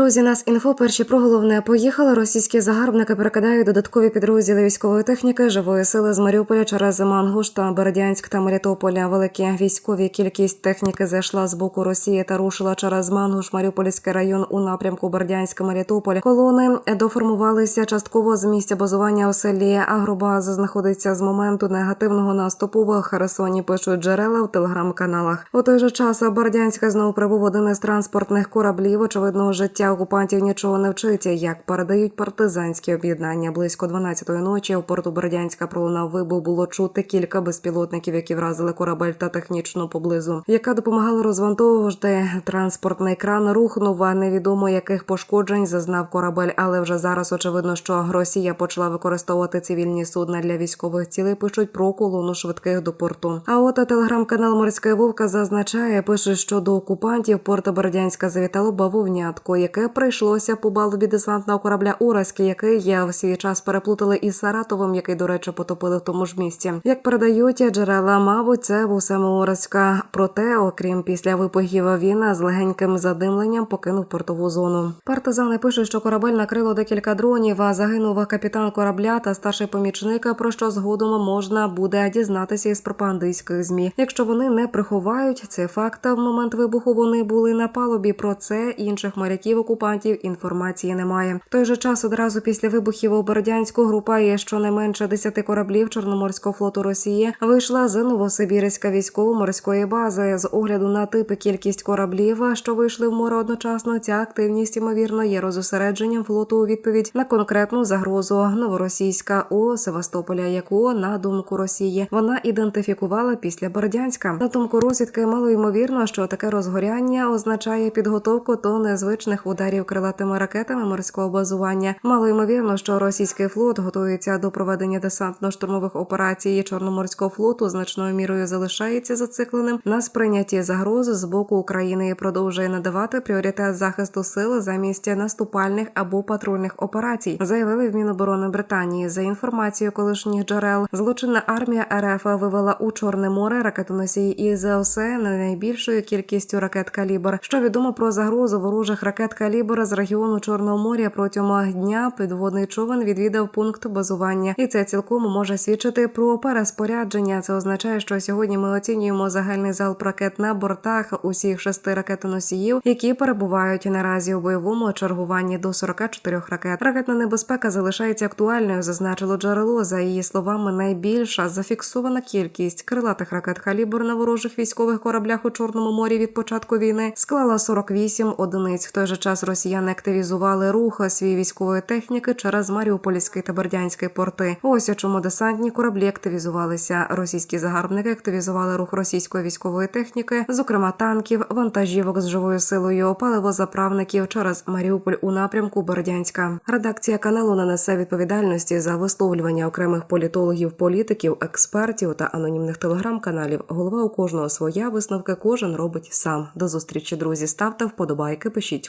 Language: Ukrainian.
Друзі, нас інфо перші про головне поїхали. Російські загарбники перекидають додаткові підрозділи військової техніки, живої сили з Маріуполя через Мангуш та Бердянськ та Мелітополя. Великі військові кількість техніки зайшла з боку Росії та рушила через Мангуш, Маріупольський район у напрямку Бердянська Мелітополь. Колони доформувалися частково з місця базування у селі. Агробаза знаходиться з моменту негативного наступу в Херсоні. Пишуть джерела в телеграм-каналах. У той же час Бердянська знову прибув один із транспортних кораблів. Очевидно, життя окупантів нічого не вчиться. Як передають партизанські об'єднання близько 12-ї ночі у порту Бердянська пролунав вибух. Було чути кілька безпілотників, які вразили корабель та технічно поблизу, яка допомагала розвантовувати транспортний кран. Рухнув а невідомо яких пошкоджень зазнав корабель, але вже зараз очевидно, що Росія почала використовувати цивільні судна для військових цілей. Пишуть про колону швидких до порту. А от телеграм-канал Морська Вовка зазначає, пише, що до окупантів порта Бердянська завітало бавовнятко, яке прийшлося по балубі десантного корабля Ураський, який є в свій час переплутали із Саратовим, який, до речі, потопили в тому ж місці. Як передають джерела, мабуть, це був саме Ураська. Проте, окрім після вибухів, він з легеньким задимленням покинув портову зону. Партизани пишуть, що корабель накрило декілька дронів, а загинув капітан корабля та старший помічник. Про що згодом можна буде дізнатися із пропагандистських змі. Якщо вони не приховають цей факт, в момент вибуху вони були на палубі. Про це інших моряків окупантів інформації немає. В той же час одразу після вибухів у Бердянську група є щонайменше 10 кораблів Чорноморського флоту Росії вийшла з Новосибірська військово-морської бази. З огляду на типи кількість кораблів, що вийшли в море одночасно. Ця активність ймовірно є розосередженням флоту у відповідь на конкретну загрозу новоросійська у Севастополя, яку на думку Росії вона ідентифікувала після Бердянська. На думку розвідки, мало ймовірно, що таке розгоряння означає підготовку до незвичних ударів крилатими ракетами морського базування. Мало ймовірно, що російський флот готується до проведення десантно-штурмових операцій Чорноморського флоту значною мірою залишається зацикленим на сприйнятті загроз з боку України і продовжує надавати пріоритет захисту сил замість наступальних або патрульних операцій, заявили в Міноборони Британії. За інформацією колишніх джерел, злочинна армія РФ вивела у Чорне море ракетоносії із ОСЕ не найбільшою кількістю ракет калібр. Що відомо про загрозу ворожих ракет калібр з регіону Чорного моря протягом дня підводний човен відвідав пункт базування, і це цілком може свідчити про переспорядження. Це означає, що сьогодні ми оцінюємо загальний залп ракет на бортах усіх шести ракетоносіїв, які перебувають наразі у бойовому чергуванні до 44 ракет. Ракетна небезпека залишається актуальною, зазначило джерело. За її словами, найбільша зафіксована кількість крилатих ракет калібр на ворожих військових кораблях у Чорному морі від початку війни склала 48 одиниць. В той же час росіяни активізували рух свій військової техніки через Маріупольський та Бердянський порти. Ось чому десантні кораблі активізувалися. Російські загарбники активізували рух російської військової техніки, зокрема танків, вантажівок з живою силою, паливозаправників через Маріуполь у напрямку Бердянська. Редакція каналу не несе відповідальності за висловлювання окремих політологів, політиків, експертів та анонімних телеграм-каналів. Голова у кожного своя висновки кожен робить сам. До зустрічі, друзі. Ставте вподобайки, пишіть